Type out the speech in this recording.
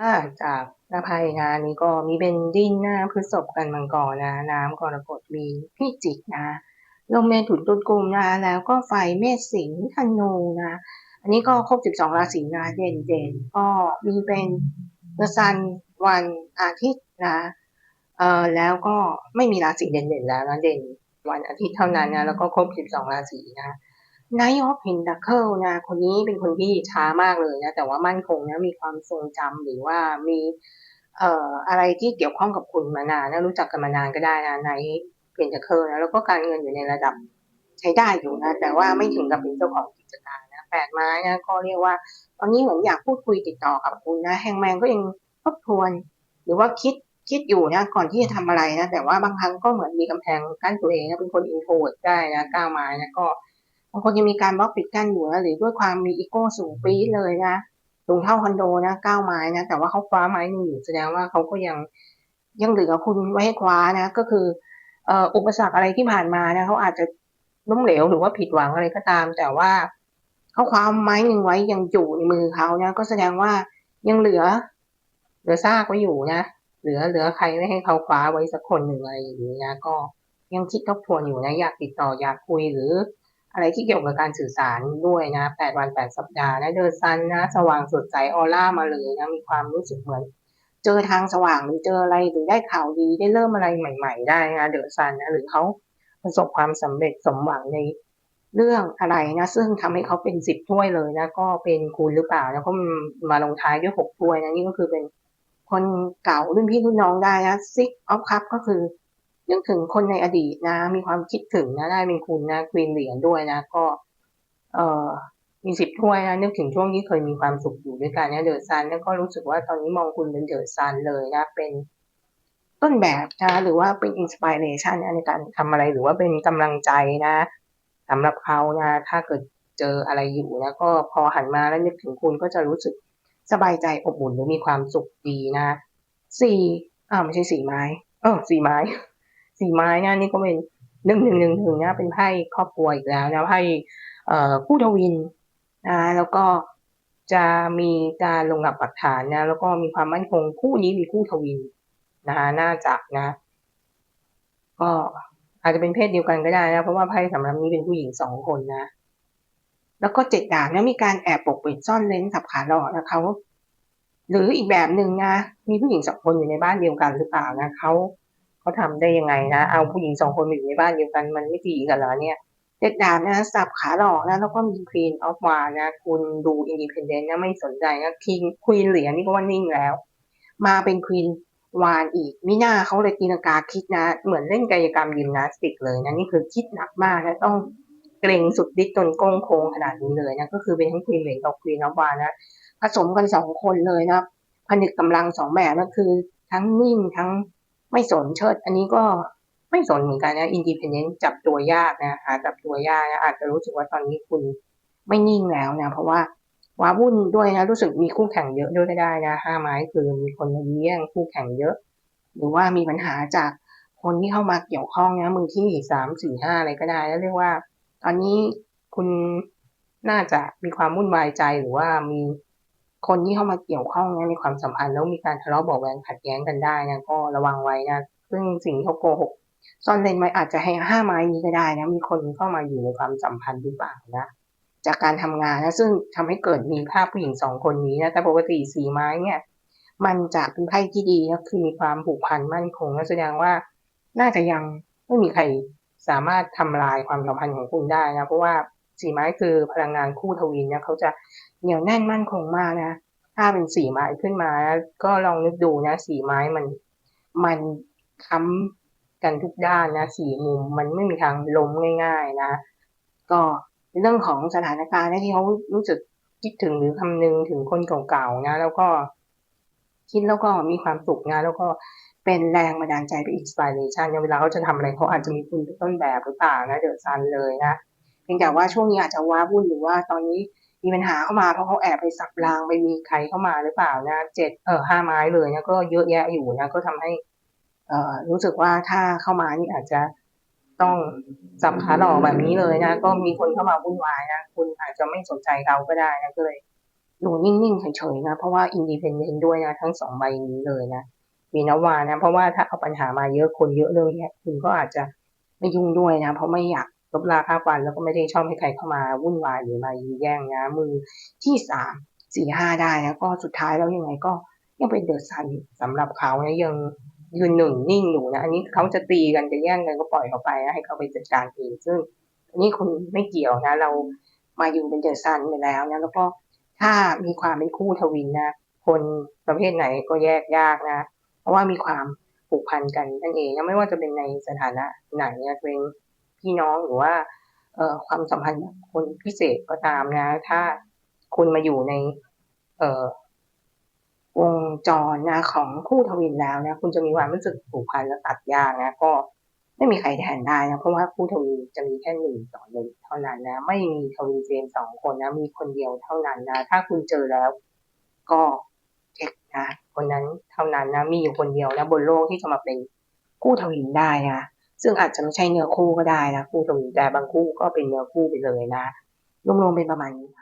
อ่าจากหน้าไพ่นะนนี้ก็มีเป็นดินนะพฤษภกันมังกรนะ น้ำกรกฎมีพิจิกนะลมเมถุนตุลกุมนะแล้วก็ไฟเมษสิงห์ธนูนะ อันนี้ก็ครบ 12 ราศีนะเด่นเด่นๆก็มีเป็นเดอะซันวันอาทิตย์นะเอ่อแล้วก็ไม่มีราศีเด่นๆแล้วนะเด่นวันอาทิตย์เท่านั้นนะแล้วก็ครบ 12 ราศีนะ นายกเพนดักเคิลนะคนนี้เป็นคนที่ช้ามากเลยนะแต่ว่ามั่นคงนะมีความทรงจำหรือว่ามีเอ่ออะไรที่เกี่ยวข้องกับคุณมานานนะรู้จักกันมานานก็ได้นะในเพนดักเคิลนะแล้วก็การเงินอยู่ในระดับใช้ได้อยู่นะแต่ว่าไม่ถึงกับเป็นเจ้าของกิจการนะแปดไม้นะก็เรียกว่า ตอนนี้เหมือนอยากพูดคุยติดต่อกับคุณนะแฮงแมนก็ยังทบทวน หรือว่าคิดคิดอยู่นะก่อนที่จะทำอะไรนะแต่ว่าบางครั้งก็เหมือนมีกำแพงกั้นตัวเองนะเป็นคนอินโทรดได้นะก้าวไม้นะก็ บางคนยังมีการบล็อกปิดกั้นอยู่นะหรือด้วยความมีอีโก้สูงปี๊ดเลยนะสูงเท่าคอนโดนะเก้าไม้นะแต่ว่าเขาคว้าไม้นึงอยู่แสดงว่าเขาก็ยังยังเหลือคุณไว้ให้คว้านะ ก็คืออ่ออุปสรรคอะไรที่ผ่านมานะเขาอาจจะล้มเหลวหรือว่าผิดหวังอะไรก็ตาม แต่ว่าเขาคว้าไม้หนึ่งไว้ยังอยู่ในมือเขานะ ก็แสดงว่ายังเหลือ เหลือซากไว้อยู่นะเหลือเหลือใครไม่ให้เขาคว้าไว้สักคนหนึ่งอะไรอย่างนี้นะก็ยังคิดทบทวนอยู่นะ อยากติดต่ออยากคุยหรือ อะไรที่เกี่ยวกับการสื่อสารด้วยนะแปดวันแปดสัปดาห์นะเดินซันนะ สว่างสดใสออร่ามาเลยนะ มีความรู้สึกเหมือน เจอทางสว่างหรือเจออะไรหรือได้ข่าวดีได้เริ่มอะไรใหม่ ๆ ได้นะเดอะซันนะหรือเขาประสบความสำเร็จสมหวังในเรื่องอะไรนะ ซึ่งทำให้เขาเป็นสิบถ้วยเลยนะ ก็เป็นคุณหรือเปล่าแล้วก็มาลงท้ายด้วยหกถ้วยนะนี่ก็คือเป็นคนเก่ารุ่นพี่รุ่นน้องได้นะซิกออฟคัพก็คือ นึกถึงคนในอดีตนะ มีความคิดถึงนะได้เป็นคุณนะควีนเหรียญด้วยนะ ก็ เออมีสิบถ้วยนะนึกถึงช่วงที่เคยมีความสุขอยู่ด้วยกันนะเดอะซันแล้วก็รู้สึกว่าตอนนี้มองคุณเป็นเดอะซันเลยนะ เป็นต้นแบบนะหรือว่าเป็นอินสปิเรชันในการทำอะไรหรือว่าเป็นกำลังใจนะสำหรับเขานะ ถ้าเกิดเจออะไรอยู่นะก็พอหันมาแล้วนึกถึงคุณก็จะรู้สึกสบายใจอบอุ่นหรือมีความสุขดีนะสี่อ่าไม่ใช่สี่ไม้ เออสี่ไม้ สี่ไม้นะนี่ก็เป็นหนึ่งหนึ่งหนึ่งหนึ่งนะเป็นไพ่ครอบครัวอีกแล้วนะไพ่เอ่อคู่ทวินนะแล้วก็จะมีการลงหลักปักฐานนะ แล้วก็มีความมั่นคงคู่นี้มีคู่ทวินนะคะน่าจะนะ ก็อาจจะเป็นเพศเดียวกันก็ได้นะ เพราะว่าไพ่สำหรับนี้เป็นผู้หญิงสองคนนะ แล้วก็เจ็ดดาบนะมีการแอบปกปิดซ่อนเล้นสับขาหลอกนะเขาหรืออีกแบบหนึ่งนะ มีผู้หญิงสองคนอยู่ในบ้านเดียวกันหรือเปล่านะเขา เขาทำได้ยังไงนะ เอาผู้หญิงสองคนมาอยู่ในบ้านเดียวกัน มันไม่ดีกันเหรอเนี่ยเจ็ดดาบนะสับขาหลอกนะ แล้วก็มีควีนออฟวานะ คุณดูอินดิเพนเดนต์นะไม่สนใจนะคิงควีนเหรียญนี่ก็ว่านิ่งแล้ว มาเป็นควีนวานอีกมิน่าเขาเลยตีลังกาคิดนะ เหมือนเล่นกายกรรมยิมนาสติกเลยนะ นี่คือคิดหนักมากนะต้องเกรงสุดฤทธิ์จนก้งโค้งขนาดนี้เลยนะ ก็คือเป็นทั้งควีนเหรียญกับควีนออฟวานะผสมกันสองคนเลยนะผนึกกำลังสองแบบก็คือทั้งนิ่งทั้ง ไม่สนเชิด อันนี้ก็ไม่สนเหมือนกันนะอินดิเพนเดนต์จับตัวยากนะหาจับตัวยากนะอาจจะรู้สึกว่าตอนนี้คุณไม่นิ่งแล้วนะ เพราะว่าว้าวุ่นด้วยนะ รู้สึกมีคู่แข่งเยอะด้วยก็ได้นะห้าไม้คือมีคนมาเยี่ยงคู่แข่งเยอะ หรือว่ามีปัญหาจากคนที่เข้ามาเกี่ยวข้องนะมือที่สามสี่ห้าอะไรก็ได้แล้วเรียกว่า ตอนนี้คุณน่าจะมีความวุ่นวายใจหรือว่ามี คนที่เข้ามาเกี่ยวข้องนะในความสัมพันธ์แล้วมีการทะเลาะเบาแวงขัดแย้งกันได้นะก็ระวังไว้นะซึ่งสิ่งที่เขาโกหกซ่อนเร้นไว้อาจจะให้ห้าไม้นี้ก็ได้นะมีคนเข้ามาอยู่ในความสัมพันธ์หรือเปล่านะจากการทำงานนะซึ่งทำให้เกิดมีภาพผู้หญิงสองคนนี้นะแต่ปกติสีไม้เนี่ย มันจะเป็นไพ่ที่ดีนะคือมีความผูกพันมั่นคงนะแสดงว่าน่าจะยังไม่มีใครสามารถทำลายความสัมพันธ์ของคุณได้นะเพราะว่า สีไม้คือพลังงานคู่ทวินนะเขาจะเหนียวแน่นมั่นคงมากนะ ถ้าเป็นสีไม้ขึ้นมา ก็ลองนึกดูนะสีไม้มันมันค้ำกันทุกด้านนะสี่มุมมันไม่มีทางล้มง่ายๆนะ ก็เรื่องของสถานการณ์นะที่เขารู้สึกคิดถึงหรือคำนึงถึงคนเก่าๆนะ แล้วก็คิดแล้วก็มีความสุขนะ แล้วก็เป็นแรงบันดาลใจเป็นอินสปิเรชันเวลาเขาจะทำอะไรเขาอาจจะมีคุณเป็นต้นแบบหรือเปล่านะเดอะซันเลยนะ พียงแต่ว่าช่วงนี้อาจจะว้าวุ่นหรือว่าตอนนี้มีปัญหาเข้ามาเพราะเขาแอบไปสับรางไปมีใครเข้ามาหรือเปล่านะเจ็ดเออห้าไม้เลยนะก็เยอะแยะอยู่นะก็ทำให้ เอ่อรู้สึกว่าถ้าเข้ามานี่อาจจะต้องสับขาหลอกแบบนี้เลยนะก็มีคนเข้ามาวุ่นวายนะคุณอาจจะไม่สนใจเราก็ได้นะก็เลยอยู่นิ่งๆเฉยๆนะเพราะว่า independent ด้วยนะทั้งสองใบนี้เลยนะมีนวานะ เพราะว่าถ้าเอาปัญหามาเยอะคนเยอะเลยเนี่ยคุณก็อาจจะไม่ยุ่งด้วยนะ เพราะไม่อยาก ลบลาค่าฟันแล้วก็ไม่ได้ชอบให้ใครเข้ามาวุ่นวายหรือมายื้อแย่งนะมือที่สามสี่ห้าได้นะก็สุดท้ายแล้วยังไงก็ยังเป็นเดอะซันสำหรับเขานะยังยืนหนึ่งนิ่งอยู่นะอันนี้เขาจะตีกันจะแย่งกันก็ปล่อยเขาไปนะให้เขาไปจัดการเองซึ่งอันนี้คุณไม่เกี่ยวนะ เรามาอยู่เป็นเดอะซันไปแล้วนะแล้วก็ถ้ามีความเป็นคู่ทวินนะคนประเภทไหนก็แยกยากนะ เพราะว่ามีความผูกพันกันนั่นเองนะไม่ว่าจะเป็นในสถานะไหนนะเป็น พี่น้องหรือว่าเออความสัมพันธ์คนพิเศษก็ตามนะ ถ้าคุณมาอยู่ในเวงจรนะของคู่ทวินแล้วนะ คุณจะมีความรู้สึกผูกพันและตัดยากนะ ก็ไม่มีใครแทนได้นะเพราะว่าคู่ทวินจะมีแค่หนึ่งต่อหนึ่งเท่านั้นนะ ไม่มีทวินเฟรมสองคนนะ มีคนเดียวเท่านั้นนะ ถ้าคุณเจอแล้ว ก็เช็คนะคนนั้นเท่านั้นนะ มีอยู่คนเดียวนะ บนโลกที่จะมาเป็นคู่ทวินได้นะ ซึ่งอาจจะไม่ใช่เนื้อคู่ก็ได้นะคู่ตรงแต่บางคู่ก็เป็นเนื้อคู่ไปเลยนะรวมๆเป็นประมาณนี้ค่ะ